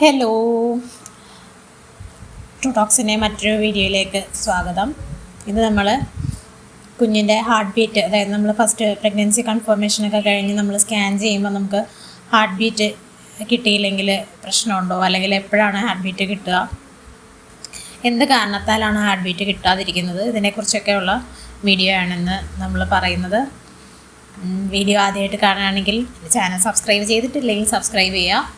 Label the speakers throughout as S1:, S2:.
S1: Hello ടോക്സിന്റെ മറ്റൊരു വീഡിയോയിലേക്ക് സ്വാഗതം. ഇത് നമ്മൾ കുഞ്ഞിന്റെ ഹാർട്ട് ബീറ്റ് അതായത് നമ്മൾ ഫസ്റ്റ് പ്രഗ്നൻസി കൺഫർമേഷനൊക്കെ കഴിഞ്ഞ് നമ്മൾ സ്കാൻ ചെയ്യുമ്പോൾ നമുക്ക് ഹാർട്ട് ബീറ്റ് കിട്ടിയില്ലെങ്കിൽ പ്രശ്നമുണ്ടോ? അല്ലെങ്കിൽ എപ്പോഴാണ് ഹാർട്ട് ബീറ്റ് കിട്ടുക? എന്ത് കാരണത്താലാണ് ഹാർട്ട് ബീറ്റ് കിട്ടാതിരിക്കുന്നത് ഇതിനെക്കുറിച്ചൊക്കെയുള്ള വീഡിയോ ആണെന്ന് നമ്മൾ പറയുന്നത്. വീഡിയോ ആദ്യമായിട്ട് കാണുകയാണെങ്കിൽ ചാനൽ സബ്സ്ക്രൈബ് ചെയ്തിട്ടില്ലെങ്കിൽ സബ്സ്ക്രൈബ് ചെയ്യുക.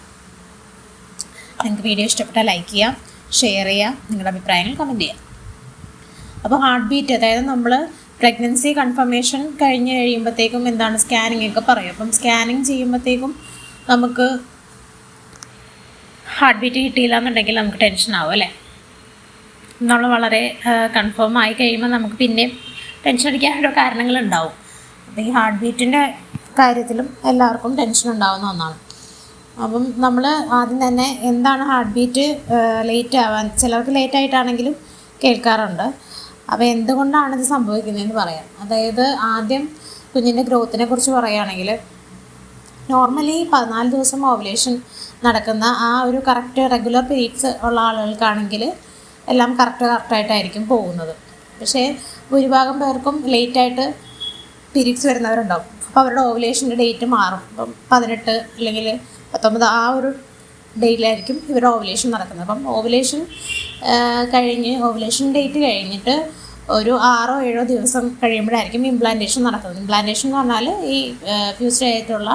S1: നിങ്ങൾക്ക് വീഡിയോ ഇഷ്ടപ്പെട്ടാൽ ലൈക്ക് ചെയ്യാം ഷെയർ ചെയ്യാം നിങ്ങളുടെ അഭിപ്രായങ്ങൾ കമന്റ് ചെയ്യാം. അപ്പോൾ ഹാർട്ട് ബീറ്റ് അതായത് നമ്മൾ പ്രഗ്നൻസി കൺഫർമേഷൻ കഴിഞ്ഞ് കഴിയുമ്പോഴത്തേക്കും എന്താണ് സ്കാനിങ് ഒക്കെ പറയും അപ്പം സ്കാനിങ് ചെയ്യുമ്പോഴത്തേക്കും നമുക്ക് ഹാർട്ട് ബീറ്റ് കിട്ടിയില്ല എന്നുണ്ടെങ്കിൽ നമുക്ക് ടെൻഷൻ ആവും അല്ലേ? നമ്മൾ വളരെ കൺഫേം ആയി കഴിയുമ്പോൾ നമുക്ക് പിന്നെയും ടെൻഷൻ അടിക്കാൻ ഓരോ കാരണങ്ങളുണ്ടാവും അപ്പോൾ ഈ ഹാർട്ട് ബീറ്റിന്റെ കാര്യത്തിലും എല്ലാവർക്കും ടെൻഷൻ ഉണ്ടാവുന്ന ഒന്നാണ്. അപ്പം നമ്മൾ ആദ്യം തന്നെ എന്താണ് ഹാർട്ട് ബീറ്റ് ലേറ്റ് ആവാൻ ചിലർക്ക് ലേറ്റ് ആയിട്ടാണെങ്കിലും കേൾക്കാറുണ്ട്. അപ്പോൾ എന്തുകൊണ്ടാണ് ഇത് സംഭവിക്കുന്നതെന്ന് പറയാം. അതായത് ആദ്യം കുഞ്ഞിന്റെ ഗ്രോത്തിനെ കുറിച്ച് പറയുകയാണെങ്കിൽ നോർമലി പതിനാല് ദിവസം ഓവുലേഷൻ നടക്കുന്ന ആ ഒരു കറക്റ്റ് റെഗുലർ പീരീഡ്സ് ഉള്ള ആളുകൾക്കാണെങ്കിൽ എല്ലാം കറക്റ്റ് കറക്റ്റായിട്ടായിരിക്കും പോകുന്നത്. പക്ഷേ ഭൂരിഭാഗം പേർക്കും ലേറ്റായിട്ട് പീരീഡ്സ് വരുന്നവരുണ്ടാവും. അപ്പോൾ അവരുടെ ഓവുലേഷന്റെ ഡേറ്റ് മാറും. ഇപ്പം പതിനെട്ട് അല്ലെങ്കിൽ പത്തൊമ്പത് ആ ഒരു ഡേറ്റിലായിരിക്കും ഇവർ ഓവുലേഷൻ നടക്കുന്നത്. അപ്പം ഓവുലേഷൻ കഴിഞ്ഞ് ഓവുലേഷൻ ഡേറ്റ് കഴിഞ്ഞിട്ട് ഒരു ആറോ ഏഴോ ദിവസം കഴിയുമ്പോഴായിരിക്കും ഇംപ്ലാന്റേഷൻ നടക്കുന്നത്. ഇംപ്ലാന്റേഷൻ എന്ന് പറഞ്ഞാൽ ഈ ഫ്യൂസ്ഡ് ആയിട്ടുള്ള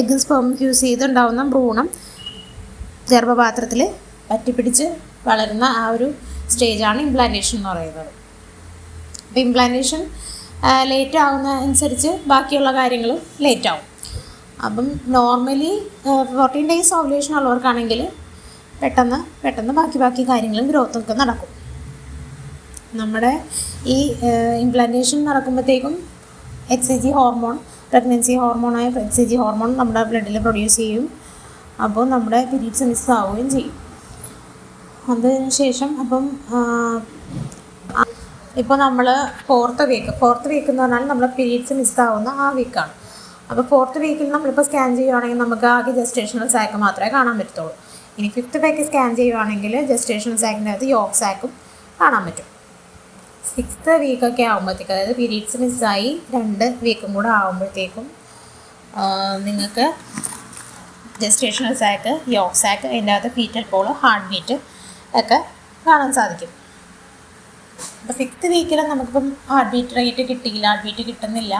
S1: എഗ് സ്പേം ഫ്യൂസ് ചെയ്തുണ്ടാവുന്ന ഭ്രൂണം ഗർഭപാത്രത്തിൽ പറ്റിപ്പിടിച്ച് വളരുന്ന ആ ഒരു സ്റ്റേജാണ് ഇംപ്ലാന്റേഷൻ എന്ന് പറയുന്നത്. അപ്പോൾ ഇംപ്ലാന്റേഷൻ ലേറ്റ് ആവുന്ന അനുസരിച്ച് ബാക്കിയുള്ള കാര്യങ്ങളും ലേറ്റ് ആവും. അപ്പം നോർമലി ഫോർട്ടീൻ ഡേയ്സ് ഓവുലേഷൻ ഉള്ളവർക്കാണെങ്കിൽ പെട്ടെന്ന് പെട്ടെന്ന് ബാക്കി ബാക്കി കാര്യങ്ങളും ഗ്രോത്തും ഒക്കെ നടക്കും. നമ്മുടെ ഈ implantation നടക്കുമ്പോഴത്തേക്കും H C G hormone pregnancy ഹോർമോണായ H C G hormone നമ്മുടെ ബ്ലഡിൽ പ്രൊഡ്യൂസ് ചെയ്യും. അപ്പോൾ നമ്മുടെ പിരീഡ്സ് മിസ് ആവുകയും ചെയ്യും. അതിന് ശേഷം അപ്പം ഇപ്പോൾ നമ്മൾ ഫോർത്ത് വീക്ക് ഫോർത്ത് വീക്ക് എന്ന് പറഞ്ഞാൽ നമ്മൾ പീരീഡ്സ് മിസ്സാവുന്ന ആ വീക്കാണ് അപ്പോൾ ഫോർത്ത് വീക്കിൽ നമ്മളിപ്പോൾ സ്കാൻ ചെയ്യുവാണെങ്കിൽ നമുക്ക് ആകെ ജസ്റ്റേഷണൽ സാക്ക് മാത്രമേ കാണാൻ പറ്റത്തുള്ളൂ. ഇനി ഫിഫ്ത്ത് വീക്ക് സ്കാൻ ചെയ്യുവാണെങ്കിൽ ജസ്റ്റേഷണൽ സാക്കിന്റെ അകത്ത് യോഗ് സാക്കും കാണാൻ പറ്റും. സിക്സ്ത്ത് വീക്കൊക്കെ ആകുമ്പോഴത്തേക്ക് അതായത് പീരീഡ്സ് മിസ്സായി രണ്ട് വീക്കും കൂടെ ആകുമ്പോഴത്തേക്കും നിങ്ങൾക്ക് ജസ്റ്റേഷണൽ സാക്ക് യോഗ് സാക്ക് അതിന്റെ അകത്ത് ഫീറ്റൽ പോൾ ഹാർട്ട് ബീറ്റ് ഒക്കെ കാണാൻ സാധിക്കും. അപ്പോൾ സിക്സ്ത് വീക്കിലും നമുക്കിപ്പം ഹാർട്ട് ബീറ്റ് റേറ്റ് കിട്ടിയില്ല ഹാർട്ട് ബീറ്റ് കിട്ടുന്നില്ല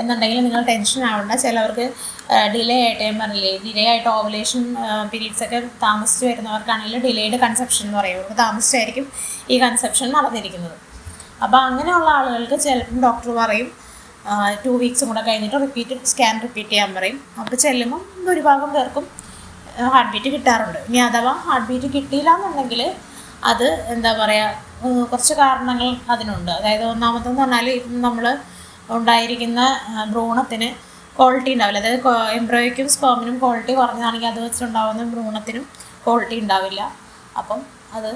S1: എന്നുണ്ടെങ്കിൽ നിങ്ങൾ ടെൻഷൻ ആവണ്ട. ചിലവർക്ക് ഡിലേ ആയിട്ട് പറഞ്ഞില്ലേ ഡിലേ ആയിട്ട് ഓവലേഷൻ പീരീഡ്സ് ഒക്കെ താമസിച്ച് വരുന്നവർക്കാണെങ്കിൽ ഡിലേഡ് കൺസെപ്ഷൻ എന്ന് പറയും. അവർക്ക് താമസിച്ചായിരിക്കും ഈ കൺസെപ്ഷൻ നടന്നിരിക്കുന്നത്. അപ്പോൾ അങ്ങനെയുള്ള ആളുകൾക്ക് ചിലപ്പം ഡോക്ടർ പറയും ടു വീക്സും കൂടെ കഴിഞ്ഞിട്ട് റിപ്പീറ്റ് സ്കാൻ റിപ്പീറ്റ് ചെയ്യാൻ പറയും. അപ്പോൾ ചെല്ലുമ്പം ഭൂരിഭാഗം പേർക്കും ഹാർട്ട് ബീറ്റ് കിട്ടാറുണ്ട്. ഇനി അഥവാ ഹാർട്ട് ബീറ്റ് കിട്ടിയില്ല എന്നുണ്ടെങ്കിൽ അത് എന്താ പറയുക കുറച്ച് കാരണങ്ങൾ അതിനുണ്ട്. അതായത് ഒന്നാമത്തെന്ന് പറഞ്ഞാൽ നമ്മൾ ഉണ്ടായിരിക്കുന്ന ഭ്രൂണത്തിന് ക്വാളിറ്റി ഉണ്ടാവില്ല. അതായത് എംബ്രോയ്ക്കും സ്പേമിനും ക്വാളിറ്റി കുറഞ്ഞതാണെങ്കിൽ അത് വെച്ചിട്ടുണ്ടാകുന്ന ഭ്രൂണത്തിനും ക്വാളിറ്റി ഉണ്ടാവില്ല. അപ്പം അത്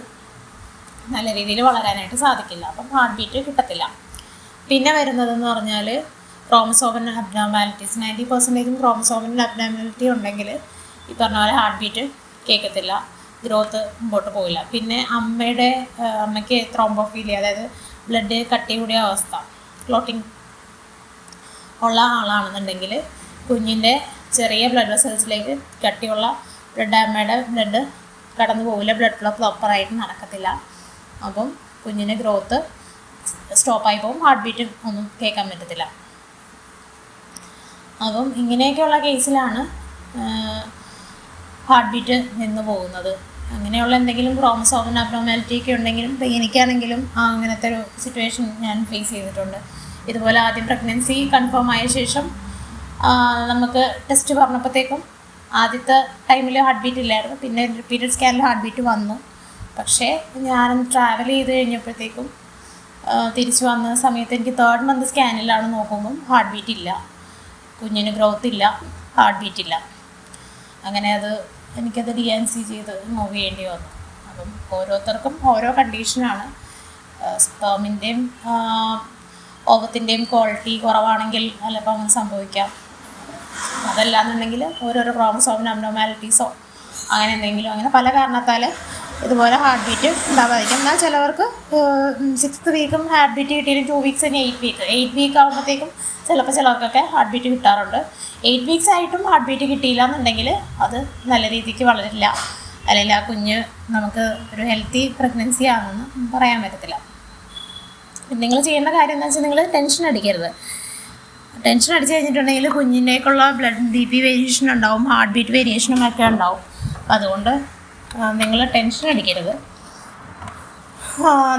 S1: നല്ല രീതിയിൽ വളരാനായിട്ട് സാധിക്കില്ല. അപ്പം ഹാർട്ട് ബീറ്റ് കിട്ടത്തില്ല. പിന്നെ വരുന്നതെന്ന് പറഞ്ഞാൽ ക്രോമസോമൻ അബ്നോമാലിറ്റീസ് നയന്റി പെർസെന്റേജും ക്രോമസോമൻ അബ്നോമാലിറ്റി ഉണ്ടെങ്കിൽ ഈ പറഞ്ഞ പോലെ ഹാർട്ട് ബീറ്റ് കേൾക്കത്തില്ല. ഗ്രോത്ത് മുമ്പോട്ട് പോയില്ല പിന്നെ അമ്മയുടെ അമ്മയ്ക്ക് ത്രോംബോഫീലിയ അതായത് ബ്ലഡ് കട്ടി കൂടിയ അവസ്ഥ ക്ലോട്ടിങ് ഉള്ള ആളാണെന്നുണ്ടെങ്കിൽ കുഞ്ഞിന്റെ ചെറിയ ബ്ലഡ് വെസൽസിലേക്ക് കട്ടിയുള്ള ബ്ലഡ് അമ്മയുടെ ബ്ലഡ് കടന്നു പോകില്ല ബ്ലഡ് ഫ്ലോ പ്രോപ്പറായിട്ട് നടക്കത്തില്ല. അപ്പം കുഞ്ഞിന് ഗ്രോത്ത് സ്റ്റോപ്പായി പോകും ഹാർട്ട് ബീറ്റ് ഒന്നും കേൾക്കാൻ പറ്റത്തില്ല. അപ്പം ഇങ്ങനെയൊക്കെയുള്ള കേസിലാണ് ഹാർട്ട് ബീറ്റ് നിന്ന് പോകുന്നത്. അങ്ങനെയുള്ള എന്തെങ്കിലും ക്രോമസോമൻ അബ്നോമാലിറ്റി ഒക്കെ ഉണ്ടെങ്കിലും എനിക്കാണെങ്കിലും അങ്ങനത്തെ ഒരു സിറ്റുവേഷൻ ഞാൻ ഫേസ് ചെയ്തിട്ടുണ്ട്. ഇതുപോലെ ആദ്യം പ്രഗ്നൻസി കൺഫേം ആയ ശേഷം നമുക്ക് ടെസ്റ്റ് പറഞ്ഞപ്പോഴത്തേക്കും ആദ്യത്തെ ടൈമിൽ ഹാർട്ട് ബീറ്റ് ഇല്ലായിരുന്നു. പിന്നെ പീരിയഡ് സ്കാനിൽ ഹാർട്ട് ബീറ്റ് വന്നു. പക്ഷേ ഞാൻ ട്രാവൽ ചെയ്ത് കഴിഞ്ഞപ്പോഴത്തേക്കും തിരിച്ചു വന്ന സമയത്ത് എനിക്ക് തേർഡ് മന്ത് സ്കാനിലാണ് നോക്കുമ്പം ഹാർട്ട് ബീറ്റ് ഇല്ല. കുഞ്ഞിന് ഗ്രോത്ത് ഇല്ല ഹാർട്ട് ബീറ്റ് ഇല്ല. അങ്ങനെ അത് എനിക്കത് ഡി എൻ സി ചെയ്ത് മൂവ് ചെയ്യേണ്ടി വന്നു. അപ്പം ഓരോരുത്തർക്കും ഓരോ കണ്ടീഷനാണ് സ്പേമിന്റെയും ഓവത്തിന്റെയും ക്വാളിറ്റി കുറവാണെങ്കിൽ ചിലപ്പോൾ അങ്ങനെ സംഭവിക്കാം. അതല്ലാന്നുണ്ടെങ്കിൽ ഓരോരോ ക്രോമസോമിന് അബ്നോമാലിറ്റീസോ അങ്ങനെ എന്തെങ്കിലും അങ്ങനെ പല കാരണത്താൽ ഇതുപോലെ ഹാർട്ട് ബീറ്റ് ഉണ്ടാവാതിരിക്കും. എന്നാൽ ചിലവർക്ക് സിക്സ്ത് വീക്കും ഹാർട്ട് ബീറ്റ് കിട്ടിയാലും ടു വീക്സ് തന്നെ എയ്റ്റ് വീക്ക് എയ്റ്റ് വീക്ക് ആകുമ്പോഴത്തേക്കും ചിലപ്പോൾ ചിലർക്കൊക്കെ ഹാർട്ട് ബീറ്റ് കിട്ടാറുണ്ട്. എയ്റ്റ് വീക്സ് ആയിട്ടും ഹാർട്ട് ബീറ്റ് കിട്ടിയില്ല എന്നുണ്ടെങ്കിൽ അത് നല്ല രീതിക്ക് വളരില്ല. അല്ലെങ്കിൽ ആ കുഞ്ഞ് നമുക്ക് ഒരു ഹെൽത്തി പ്രഗ്നൻസി ആണെന്ന് പറയാൻ പറ്റത്തില്ല. നിങ്ങൾ ചെയ്യേണ്ട കാര്യം എന്താ വെച്ചാൽ നിങ്ങൾ ടെൻഷൻ അടിക്കരുത്. ടെൻഷൻ അടിച്ച് കഴിഞ്ഞിട്ടുണ്ടെങ്കിൽ കുഞ്ഞിന്റെക്കുള്ള ബ്ലഡ് ബി പി വേരിയേഷൻ ഉണ്ടാവും ഹാർട്ട് ബീറ്റ് വേരിയേഷനും ഒക്കെ ഉണ്ടാവും. അപ്പം അതുകൊണ്ട് നിങ്ങൾ ടെൻഷൻ അടിക്കരുത്.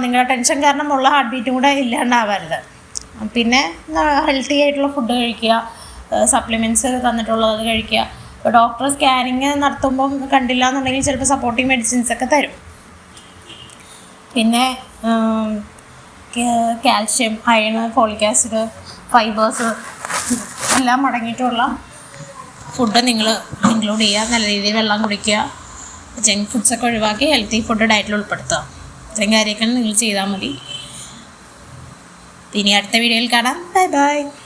S1: നിങ്ങളുടെ ടെൻഷൻ കാരണം ഉള്ള ഹാർട്ട് ബീറ്റും കൂടെ ഇല്ലാണ്ടാവരുത്. പിന്നെ ഹെൽത്തി ആയിട്ടുള്ള ഫുഡ് കഴിക്കുക സപ്ലിമെന്റ്സ് തന്നിട്ടുള്ളത് കഴിക്കുക. ഇപ്പോൾ ഡോക്ടർ സ്കാനിങ് നടത്തുമ്പം കണ്ടില്ല എന്നുണ്ടെങ്കിൽ ചിലപ്പോൾ സപ്പോർട്ടിങ് മെഡിസിൻസ് ഒക്കെ തരും. പിന്നെ calcium iron folic acid fibres എല്ലാം അടങ്ങിയിട്ടുള്ള ഫുഡ് നിങ്ങൾ ഇൻക്ലൂഡ് ചെയ്യുക. നല്ല രീതിയിൽ വെള്ളം കുടിക്കുക. ജങ്ക് ഫുഡ്സ് ഒക്കെ ഒഴിവാക്കി ഹെൽത്തി ഫുഡ് ഡയറ്റിൽ ഉൾപ്പെടുത്തുക ഇത്രയും കാര്യമൊക്കെ നിങ്ങൾ ചെയ്താൽ മതി. ഇനി അടുത്ത വീഡിയോയിൽ കാണാം. Bye bye.